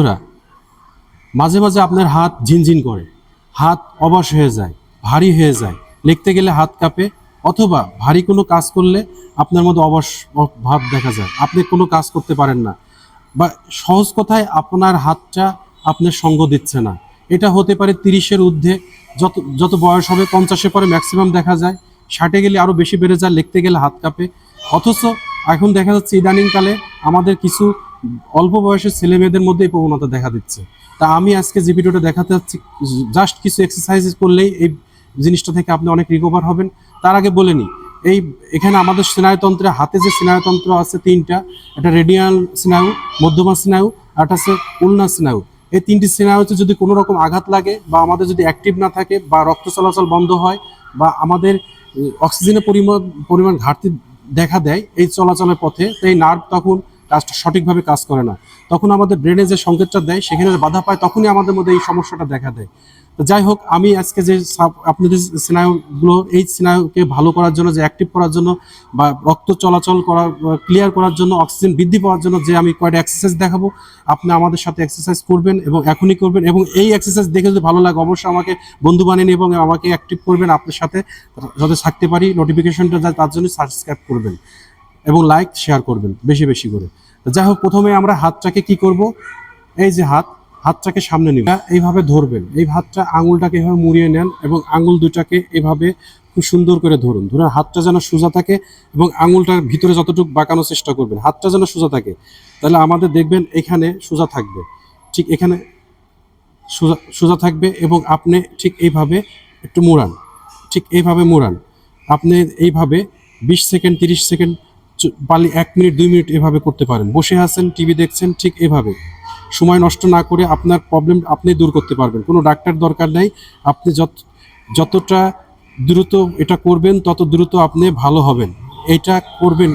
বন্ধুরা, মাঝে মাঝে আপনার হাত ঝিনঝিন করে হাত অবশ হয়ে যায় ভারী হয়ে যায়। লিখতে গেলে হাত কাঁপে অথবা ভারী কোনো কাজ করলে আপনার মধ্যে অবশ ভাব দেখা যায়। আপনি কোনো কাজ করতে পারেন না। বা সহজ কথায় আপনার হাতটা আপনার সঙ্গ দিচ্ছে না। এটা হতে পারে তিরিশের ঊর্ধ্বে যত যত বয়স হবে পঞ্চাশের পরে ম্যাক্সিমাম দেখা যায়। ষাটে গেলে আরও বেশি বেড়ে যায় লিখতে গেলে হাত কাঁপে। অথচ এখন দেখা যাচ্ছে ইদানিংকালে আমাদের কিছু অল্প বয়সের ছেলে মেয়েদের মধ্যে এই প্রবণতা দেখা দিচ্ছে। তা আমি আজকে যে ভিডিওটা দেখাতে যাচ্ছি জাস্ট কিছু এক্সারসাইজ করলেই এই জিনিসটা থেকে আপনি অনেক রিকভার হবেন। তার আগে বলে নিই এই এখানে আমাদের স্নায়ুতন্ত্রে, হাতে যে স্নায়ুতন্ত্র আছে তিনটা, একটা রেডিয়াল স্নায়ু, মধ্যমা স্নায়ু, আর আছে উলনা স্নায়ু। এই তিনটি স্নায়ুতে যদি কোনো রকম আঘাত লাগে বা আমাদের যদি অ্যাক্টিভ না থাকে বা রক্ত চলাচল বন্ধ হয় বা আমাদের অক্সিজেনের পরিমাণ পরিমাণ ঘাটতি দেখা দেয় এই চলাচলের পথে তো এই নার্ভ তখন কাজটা সঠিকভাবে কাজ করে না। তখন আমাদের ব্রেনে যে সংকেতটা দেয়, সেখানে বাধা পায়, তখনই আমাদের মধ্যে এই সমস্যাটা দেখা দেয়। তো যাই হোক, আমি আজকে যে আপনাদের স্নায়ুগুলো, এই স্নায়ুকে ভালো করার জন্য, যে অ্যাক্টিভ করার জন্য, বা রক্ত চলাচল করা ক্লিয়ার করার জন্য অক্সিজেন বৃদ্ধি পাওয়ার জন্য, যে আমি কয়েকটা এক্সারসাইজ দেখাবো, আপনি আমাদের সাথে এক্সারসাইজ করবেন এবং এখনই করবেন এবং এই এক্সারসাইজ দেখে যদি ভালো লাগে, অবশ্যই আমাকে বন্ধু বানিয়ে এবং আমাকে অ্যাক্টিভ করবেন আপনার সাথে, যাতে থাকতে পারি নোটিফিকেশনটা তার জন্য সাবস্ক্রাইব করবেন এবং লাইক শেয়ার করবেন, বেশি বেশি করে। যাই হোক, প্রথমে আমরা হাতটাকে কি করব? এই যে হাত, হাতটাকে সামনে নিন এইভাবে ধরবেন। এই হাতটা আঙুলটাকে এভাবে মুড়িয়ে নেন এবং আঙুল দুটাকে এভাবে খুব সুন্দর করে ধরুন। ধরুন, হাতটা যেন সোজা থাকে এবং আঙুলটার ভিতরে যতটুকু বাঁকানোর চেষ্টা করবেন, হাতটা যেন সোজা থাকে। তাহলে আমাদের দেখবেন এখানে সোজা থাকবে। ঠিক এখানে সোজা সোজা থাকবে এবং আপনি ঠিক এইভাবে একটু মোড়ান। ঠিক এইভাবে মোড়ান। আপনি এইভাবে বিশ সেকেন্ড, তিরিশ সেকেন্ড পালি এক মিনিট, দুই মিনিট এভাবে করতে পারেন। বসে আছেন, টিভি দেখছেন, ঠিক এভাবে। সময় নষ্ট না করে আপনার প্রবলেম আপনি দূর করতে পারবেন। কোনো ডাক্তার দরকার নেই। আপনি যত, যতটা দ্রুত এটা করবেন, তত দ্রুত আপনি ভালো হবেন। এটা করবেন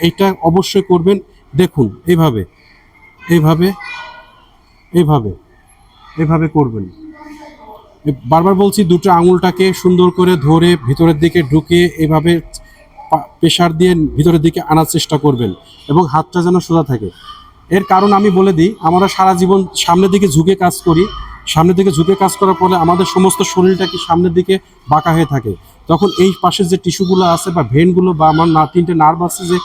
এইটা অবশ্যই করবেন। দেখুন এইভাবে এইভাবে এইভাবে এভাবে করবেন। বারবার বলছি, দুটো আঙুলটাকে সুন্দর করে ধরে ভিতরের দিকে ঢুকে এভাবে প্রেশার দিয়ে ভিতরের দিকে আনার চেষ্টা করবেন এবং হাতটা যেন সোজা থাকে। এর কারণ আমি বলে দিই, আমরা সারা জীবন সামনের দিকে ঝুঁকে কাজ করি। সামনের দিকে ঝুঁকে কাজ করার ফলে আমাদের সমস্ত শরীরটা কি সামনের দিকে বাঁকা হয়ে থাকে। তখন এই পাশের যে টিস্যুগুলো আছে বা ভেনগুলো বা আমার না, তিনটে নার্ভ আছে যে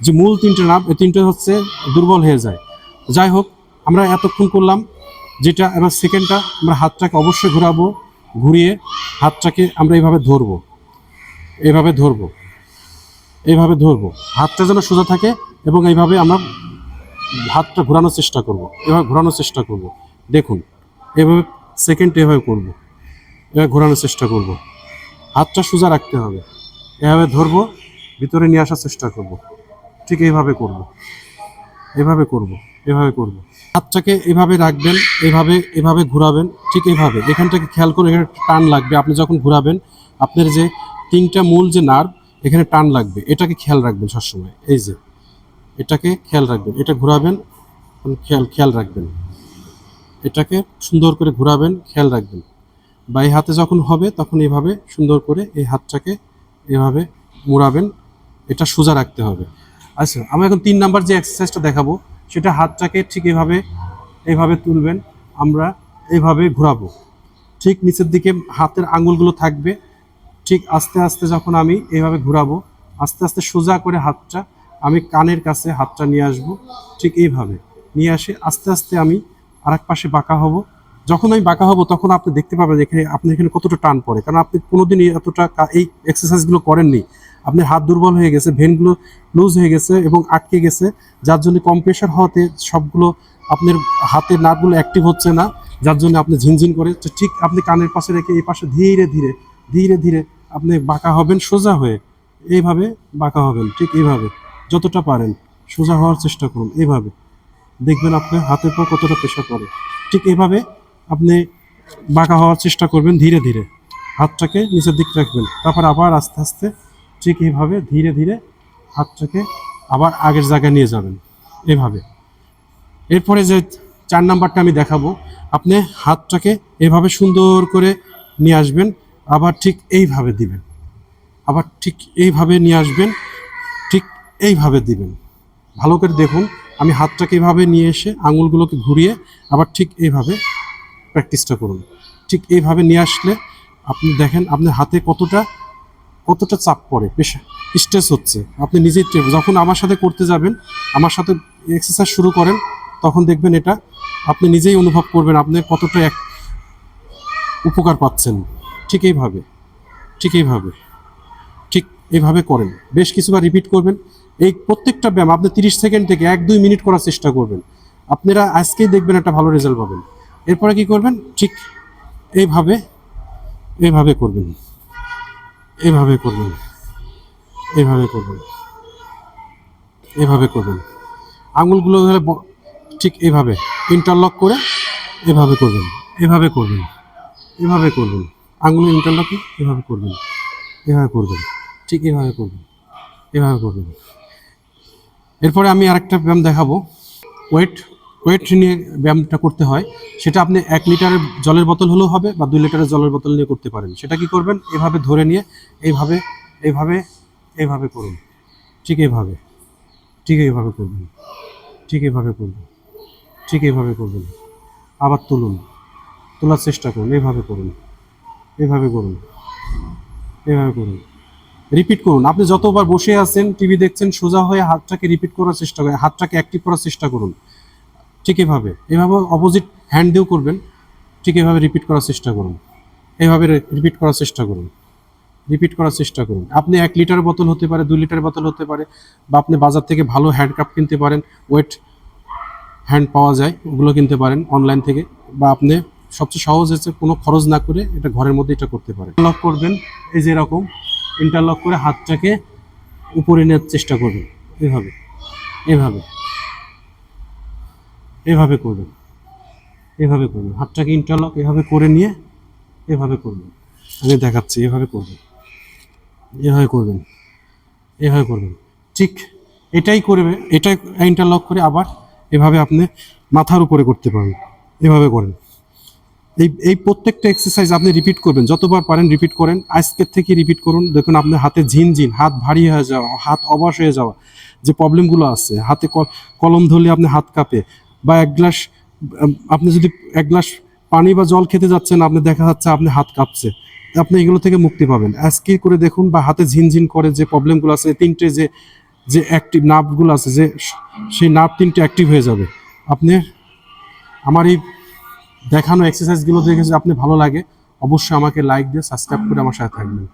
যে মূল তিনটে নার্ভ, এই তিনটে হচ্ছে দুর্বল হয়ে যায়। যাই হোক, আমরা এতক্ষণ করলাম, যেটা এবার সেকেন্ডটা, আমরা হাতটাকে অবশ্যই ঘোরাবো, ঘুরিয়ে হাতটাকে আমরা এইভাবে ধরবো। এইভাবে ধরবো। এইভাবে ধরবো। হাতটা যেন সোজা থাকে এবং এইভাবে আমরা হাতটা ঘোরানোর চেষ্টা করব। এভাবে ঘোরানোর চেষ্টা করব। দেখুন, এভাবে সেকেন্ড এভাবে করব। এভাবে ঘোরানোর চেষ্টা করব। হাতটা সোজা রাখতে হবে। এভাবে ধরবো, ভিতরে নিয়ে আসার চেষ্টা করব। ঠিক এইভাবে করব। এভাবে করব এভাবে করব। হাতটাকে এভাবে রাখবেন, এভাবে এভাবে ঘোরাবেন, ঠিক এইভাবে। এখানটাকে খেয়াল করে এখানে টান লাগবে। আপনি যখন ঘোরাবেন, আপনার যে তিনটা মূল যে নার্ভ এখানে টান লাগবে, এটাকে খেয়াল রাখবেন সবসময়, এই যে, এটাকে খেয়াল রাখবেন, এটা ঘোরাবেন খেয়াল খেয়াল রাখবেন, এটাকে সুন্দর করে ঘোরাবেন, খেয়াল রাখবেন, বা এই হাতে যখন হবে তখন এইভাবে সুন্দর করে এই হাতটাকে এভাবে মুড়াবেন, এটা সোজা রাখতে হবে। আচ্ছা আমি এখন তিন নাম্বার যে এক্সারসাইজটা দেখাবো, সেটা হাতটাকে ঠিক এভাবে এইভাবে তুলবেন, আমরা এইভাবে ঘোরাবো, ঠিক নিচের দিকে হাতের আঙুলগুলো থাকবে ঠিক আস্তে আস্তে যখন আমি এইভাবে ঘোরাবো, আস্তে আস্তে সোজা করে হাতটা আমি কানের কাছে হাতটা নিয়ে আসব, ঠিক এইভাবে। নিয়ে আসে আস্তে আস্তে আমি আর এক পাশে বাঁকা হব। যখন আমি বাঁকা হব, তখন আপনি দেখতে পাবেন এখানে আপনি এখানে কতটা টান পড়ে। কারণ আপনি কোনোদিনই এতটা এই এক্সারসাইজগুলো করেননি। আপনার হাত দুর্বল হয়ে গেছে ভেনগুলো লুজ হয়ে গেছে এবং আটকে গেছে, যার জন্য কম্প্রেসার হওয়াতে সবগুলো আপনার হাতের নাটগুলো অ্যাক্টিভ হচ্ছে না, যার জন্য আপনি ঝিনঝিন করে ঠিক আপনি কানের পাশে রেখে এই পাশে ধীরে ধীরে ধীরে ধীরে আপনি বাঁকা হবেন, সোজা হয়ে। এইভাবে বাঁকা হবেন, ঠিক এইভাবে। যতটা পারেন, সোজা হওয়ার চেষ্টা করুন, এইভাবে। দেখবেন আপনার হাতের পর কতটা প্রেশার পড়ে ঠিক এইভাবে আপনি বাঁকা হওয়ার চেষ্টা করবেন ধীরে ধীরে। হাতটাকে নিচের দিক রাখবেন, তারপর আবার আস্তে আস্তে ঠিক এইভাবে ধীরে ধীরে হাতটাকে আবার আগের জায়গায় নিয়ে যাবেন এভাবে এরপরে যে চার নাম্বারটা আমি দেখাবো, আপনি হাতটাকে এভাবে সুন্দর করে নিয়ে আসবেন আবার ঠিক এইভাবে দিবেন। আবার ঠিক এইভাবে নিয়ে আসবেন, ঠিক এইভাবে দিবেন। ভালো করে দেখুন, আমি হাতটাকে এভাবে নিয়ে এসে আঙুলগুলোকে ঘুরিয়ে আবার ঠিক এইভাবে প্র্যাকটিসটা করুন। ঠিক এইভাবে নিয়ে আসলে আপনি দেখেন আপনার হাতে কতটা কতটা চাপ পড়ে, বেশ স্ট্রেস হচ্ছে। আপনি নিজেই যখন আমার সাথে করতে যাবেন, আমার সাথে এক্সারসাইজ শুরু করেন, তখন দেখবেন এটা আপনি নিজেই অনুভব করবেন, আপনি কতটা এক উপকার পাচ্ছেন। ঠিক এইভাবে ঠিক এইভাবে ঠিক এইভাবে করেন। বেশ কিছুবার রিপিট করবেন। এই প্রত্যেকটা ব্যায়াম আপনি তিরিশ সেকেন্ড থেকে এক, দুই মিনিট করার চেষ্টা করবেন। আপনারা আজকেই দেখবেন একটা ভালো রেজাল্ট পাবেন। এরপরে কি করবেন? ঠিক এইভাবে এইভাবে করবেন। এইভাবে করবেন। এইভাবে করবেন। এইভাবে করবেন। আঙুলগুলো ধরে ঠিক এইভাবে ইন্টারলক করে এভাবে করবেন। এভাবে করবেন। এভাবে করবেন। আঙুল ইন্টারলক এভাবে করবেন। এভাবে করবেন। ঠিক এভাবে করবেন। এভাবে করবেন। এরপরে আমি আরেকটা ব্যায়াম দেখাবো। ওয়েট ওয়েট নিয়ে ব্যায়ামটা করতে হয়। সেটা আপনি এক লিটারের জলের বোতল হলেও হবে বা দুই লিটারের জলের বোতল নিয়ে করতে পারেন। সেটা কি করবেন? এভাবে ধরে নিয়ে এইভাবে এইভাবে এইভাবে করুন। ঠিক এইভাবে। ঠিক এইভাবে করবেন। ঠিক এইভাবে করবেন। ঠিক এইভাবে করবেন। আবার তুলুন। তোলার চেষ্টা করুন। এইভাবে করুন। এইভাবে করুন। এভাবে করুন। রিপিট করুন। আপনি যতবার বসে আছেন টিভি দেখছেন, সোজা হয়ে হাতটাকে রিপিট করার চেষ্টা করেন, হাতটাকে অ্যাক্টিভ করার চেষ্টা করুন। ঠিক এভাবে। এভাবে অপোজিট হ্যান্ড দিয়েও করবেন, ঠিক এভাবে রিপিট করার চেষ্টা করুন। এভাবে রিপিট করার চেষ্টা করুন। রিপিট করার চেষ্টা করুন। আপনি এক লিটার বোতল হতে পারে, দুই লিটার বোতল হতে পারে, বা আপনি বাজার থেকে ভালো হ্যান্ড কাপ কিনতে পারেন ওয়েট হ্যান্ড পাওয়া যায়, ওগুলো কিনতে পারেন অনলাইন থেকে, বা আপনি সবচেয়ে সহজ হচ্ছে কোনো খরচ না করে এটা ঘরের মধ্যে এটা করতে পারে লক করবেন, এই যে এরকম ইন্টারলক করে হাতটাকে উপরে নেওয়ার চেষ্টা করবেন। এভাবে এভাবে এভাবে করবেন এভাবে করবেন। হাতটাকে ইন্টারলক এভাবে করে নিয়ে এভাবে করবেন। আমি দেখাচ্ছি, এভাবে করবেন এভাবে করবেন এভাবে করবেন। ঠিক এটাই করবে, এটাই ইন্টারলক করে আবার এভাবে আপনি মাথার উপরে করতে পারেন। এভাবে করেন। এই এই প্রত্যেকটা এক্সারসাইজ আপনি রিপিট করবেন। যতবার পারেন রিপিট করেন। আজকের থেকে রিপিট করুন। দেখুন আপনার হাতে ঝিনঝিন, হাত ভারী হয়ে যাওয়া, হাত অবশ হয়ে যাওয়া, যে প্রবলেমগুলো আছে, হাতে কল- কলম ধরলে আপনি হাত কাঁপে বা এক গ্লাস আপনি যদি এক গ্লাস পানি বা জল খেতে যাচ্ছেন, আপনি দেখা যাচ্ছে আপনি হাত কাঁপছে। আপনি এগুলো থেকে মুক্তি পাবেন। আজকে করে দেখুন বা হাতে ঝিনঝিন করে যে প্রবলেমগুলো আছে, তিনটে যে যে অ্যাক্টিভ নার্ভগুলো আছে, যে সেই নার্ভ তিনটে অ্যাক্টিভ হয়ে যাবে। আপনি, আমার এই দেখানো এক্সারসাইজগুলো দেখে যদি আপনি ভালো লাগে, অবশ্যই আমাকে লাইক দিয়ে সাবস্ক্রাইব করে আমার সাথে থাকবেন।